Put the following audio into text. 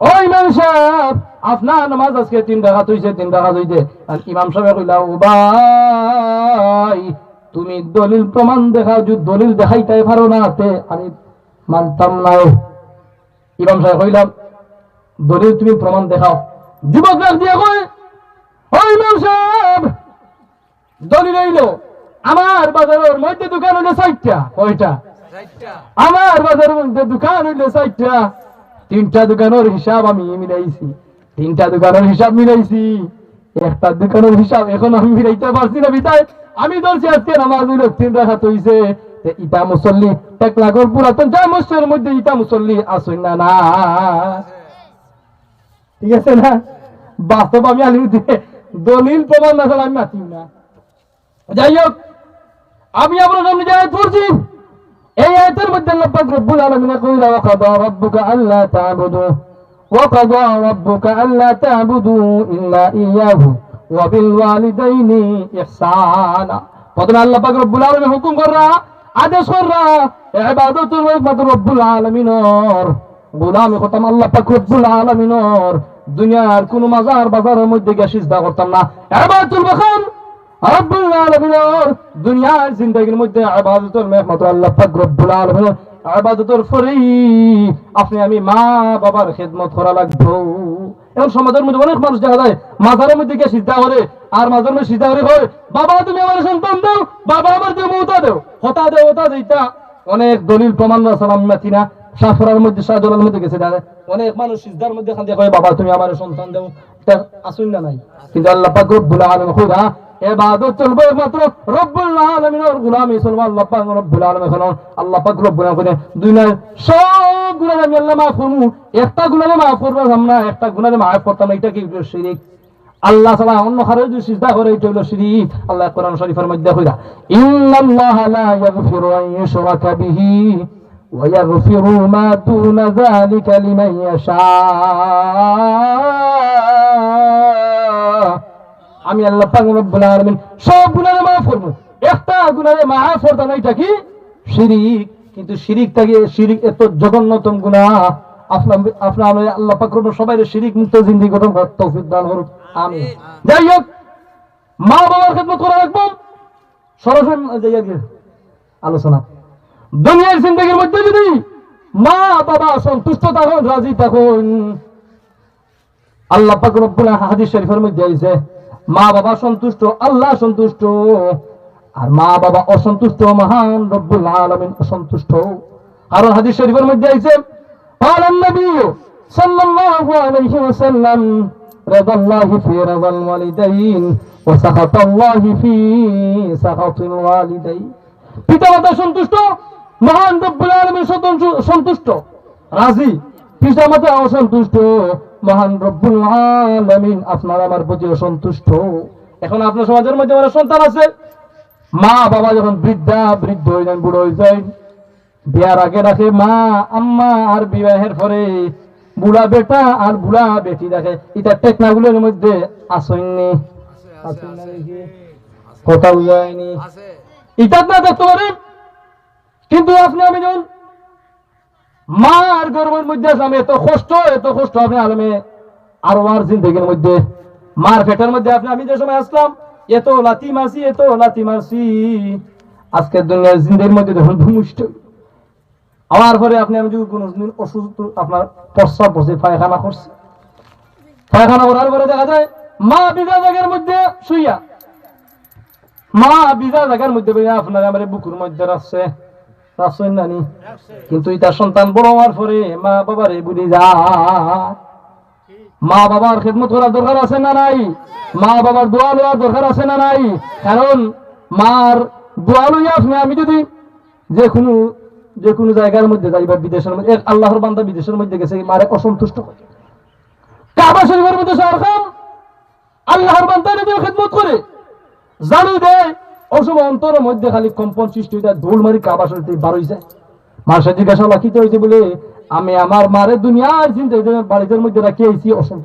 ওই ইমাম সাহেব আপনার নামাজ আজকে তিন টাকা হইছে তিন টাকা হইছে আর ইমাম সাহেব কইলা ও ভাই তুমি দলিল প্রমাণ দেখাও যদি দলিল দেখাইতে পারো না তে আমি মানতাম না ইমাম সাহেব কইলাম দলিল তুমি প্রমাণ দেখাও। যুবক ডাক দিয়ে কই ওই ইমাম সাহেব দলিল হইল আমার বাজারের মধ্যে দোকান হইল চারটা কয়টা? আমার বাজারের মধ্যে দোকান হইল চারটা। তিনটা দোকানের হিসাব আমি মিলাইছি। তিনটা দোকানের হিসাব মিলাইছি। একটা দোকানের হিসাব এখন আমি মিলাইতে পারছি না বিতাই আমি ধরছি আজকে নামাজ হইল তিন রাখাত হইছে। ইটা মুসল্লি এক লাখর পুরাতন যা মসজিদের মধ্যে ইটা মুসল্লি আসুন না না। ঠিক আছে না? বাস্তব আমি আলি দলিল প্রমাণ না আমি মাতি না। যাই হোক, আমি আপনার সামনে যাই পড়ছি মধ্যে আল্লাহ পাক রব্বুল আলামিন কইলা ওয়া কাদা রাব্বুকা আল্লা তা'বুদু, ওয়া কাদা রাব্বুকা আল্লা তা'বুদু ইল্লা ইয়াহু, ওয়া বিল ওয়ালিদাইনি ইহসানা। প্রথমে আল্লাহ পাক রব্বুল আলামিন হুকুম কররা, আদেশ করতাম আল্লাহ পাক রব্বুল আলামিনর, দুনিয়ার কোন মাজার বাজারের মধ্যে গিয়ে সিজদা করতাম না। ইবাদতুল বাখান রব্বুল আলামিনের দুনিয়ার জিন্দেগির মধ্যে ইবাদতের একমাত্র আল্লাহ আপনি আমি মা বাবার খেদমত করা লাগবো। এখন সমাজের মধ্যে অনেক মানুষ দেখা যায়, মাজারের মধ্যে গিয়ে সিদ্ধা করে, আর মাজারের মধ্যে সিদ্ধা করে কয়, বাবা, তুমি আমার সন্তান দাও, বাবা আমার দিয়ে মৌতা দেও। হতা দেও হতা দেইতা অনেক দলিল প্রমাণ সালাম মাতি না সাফরার মধ্যে শাহজলার মধ্যে গেছে যায়। অনেক মানুষ সিজদার মধ্যে খান দিয়ে কয়, বাবা, তুমি আমার সন্তান দেও। এটা আসুন না নাই। কিন্তু আল্লাহ পাক রব্বুল আলামিন খুদা এবাদত চলবে একমাত্র রব্বুল আলামিনের গোলামি চলবে, আল্লাহ পাক রব্বুল আলামিন এখন আল্লাহ পাক রব্বুল আলামিন দুনিয়ার সব গুনাহ আমি আল্লাহ মাফ করব একটা গুনাহ মাফ করব না, একটা গুনাহ মাফ করতাম এটা কি শিরিক? আল্লাহ ছাড়া অন্য কারও যদি সিজদা করে এটা হলো শিরিক। আল্লাহ কোরআন শরীফের মধ্যে কইরা, ইন্নাল্লাহা লা ইয়াগফিরু আন ইউশরাকা বিহি ইয়াগফিরু মা দুনা যালিকা লিমান ইয়াশা। আমি আল্লাহ পাক রব্বুল আলামিন সব গুনাহ মাফ করব। একটা গুনাহে মাফ করতাম না এটা কি? শিরিক। কিন্তু শিরিক থেকে শিরিক এত জঘন্যতম গুনাহ। আপনার আপনার আল্লাহ পাক রব্বুল সবাই শিরিক মুক্ত জিন্দেগি গঠন করার তৌফিক দান আমিন। যাই হোক মা বাবার খেদমত করা রাখব। সরাসরি আলোচনা। দুনিয়ার জিন্দগির মধ্যে যদি মা বাবা সন্তুষ্ট থাকুন রাজি থাকুন। আল্লাহ পাক রব্বুল হাদিস শরীফের মধ্যে আইছে মা বাবা সন্তুষ্ট, আল্লাহ সন্তুষ্ট, আর মা বাবা অসন্তুষ্ট, মহান রব্বুল আলমিন অসন্তুষ্ট। কারণ হাজির শরীফের মধ্যে আইছে ফি সন্তুষ্ট, মহান সন্তুষ্ট, রাজি। পিতা মাতা অসন্তুষ্ট মহান রব্বুল আলামিন আপনার আমার প্রতি অসন্তুষ্ট এখন আপনার সমাজের মধ্যে আমার সন্তান আছে। মা বাবা যখন বৃদ্ধা বৃদ্ধ হয়ে যান বুড়ো হয়ে যায় বিয়ার আগে রাখে মা আম্মা আর বিবাহের পরে বুড়া বেটা আর বুড়া বেটি রাখে এটা টেকনাগুলোর মধ্যে আসেননি। আসেন কোথাও যায়নি। এটা না দেখতে পারেন। কিন্তু আপনি আমি যখন মার গর্বের মধ্যে আছে আমি এত কষ্ট এত কষ্ট আপনি আলমে আর আমার জিন্দগির মধ্যে, মার পেটের মধ্যে আপনি, আমি যে সময় আসলাম, এত লাতি মারছি, এত লাতি মারছি। আজকের দুনিয়ার জিন্দের মধ্যে যখন ভূমিষ্ঠ। আমার পরে আপনি, আমি যদি কোনো দিন অসুস্থ, আপনার প্রস্রাব বসে পায়খানা করছি। পায়খানা করার পরে দেখা যায়, মা বিজা জায়গার মধ্যে শুইয়া। মা বিজা জায়গার মধ্যে আপনার আমার বুকুর মধ্যে রাখছে। রাখছেন নানি। কিন্তু ইতার সন্তান বড় হওয়ার পরে মা বাবারে বুঝে যা। মা বাবার খেদমত করার দরকার আছে না নাই? মা বাবার দোয়া লওয়ার দরকার আছে না নাই? কারণ মার দোয়া লইয়া আপনি, আমি যদি যে কোনো যে কোনো জায়গার মধ্যে যাই বা বিদেশের মধ্যে, এক আল্লাহর বান্দা বিদেশের মধ্যে গেছে, মারে অসন্তুষ্ট করে। কাবা শরীফের মধ্যে সরকার আল্লাহর বান্দা নিজের খেদমত করে। জানু দেয় অশুভ অন্তরের মধ্যে খালি কম্পন সৃষ্টি যায় দৌড় মারি কাবা থেকে বার যায় মার সাথে জিজ্ঞাসা লাখিতে হয়েছে বলে? আমি আমার মারে দুনিয়ার চিন্তা বাড়িতে মধ্যে রাখি আইছি অসন্ত